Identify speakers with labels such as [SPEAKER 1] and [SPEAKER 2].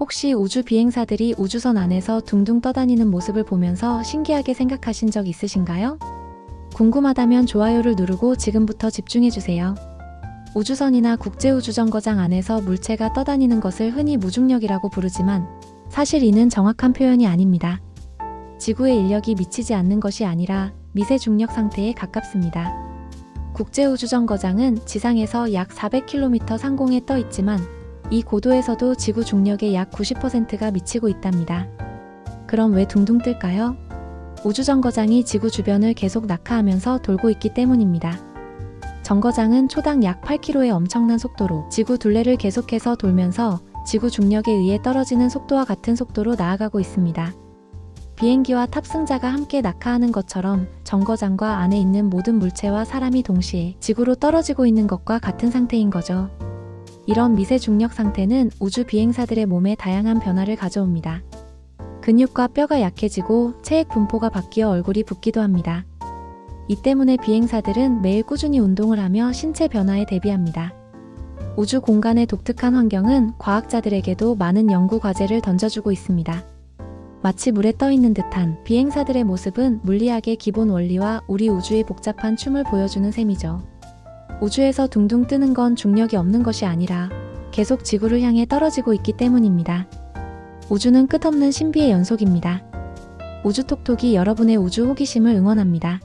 [SPEAKER 1] 혹시 우주 비행사들이 우주선 안에서 둥둥 떠다니는 모습을 보면서 신기하게 생각하신 적 있으신가요? 궁금하다면 좋아요를 누르고 지금부터 집중해주세요. 우주선이나 국제우주정거장 안에서 물체가 떠다니는 것을 흔히 무중력이라고 부르지만 사실 이는 정확한 표현이 아닙니다. 지구의 인력이 미치지 않는 것이 아니라 미세 중력 상태에 가깝습니다. 국제우주정거장은 지상에서 약 400km 상공에 떠 있지만 이 고도에서도 지구 중력의 약 90%가 미치고 있답니다. 그럼 왜 둥둥 뜰까요? 우주 정거장이 지구 주변을 계속 낙하하면서 돌고 있기 때문입니다. 정거장은 초당 약 8km의 엄청난 속도로 지구 둘레를 계속해서 돌면서 지구 중력에 의해 떨어지는 속도와 같은 속도로 나아가고 있습니다. 비행기와 탑승자가 함께 낙하하는 것처럼 정거장과 안에 있는 모든 물체와 사람이 동시에 지구로 떨어지고 있는 것과 같은 상태인 거죠. 이런 미세 중력 상태는 우주 비행사들의 몸에 다양한 변화를 가져옵니다. 근육과 뼈가 약해지고 체액 분포가 바뀌어 얼굴이 붓기도 합니다. 이 때문에 비행사들은 매일 꾸준히 운동을 하며 신체 변화에 대비합니다. 우주 공간의 독특한 환경은 과학자들에게도 많은 연구 과제를 던져주고 있습니다. 마치 물에 떠 있는 듯한 비행사들의 모습은 물리학의 기본 원리와 우리 우주의 복잡한 춤을 보여주는 셈이죠. 우주에서 둥둥 뜨는 건 중력이 없는 것이 아니라 계속 지구를 향해 떨어지고 있기 때문입니다. 우주는 끝없는 신비의 연속입니다. 우주톡톡이 여러분의 우주 호기심을 응원합니다.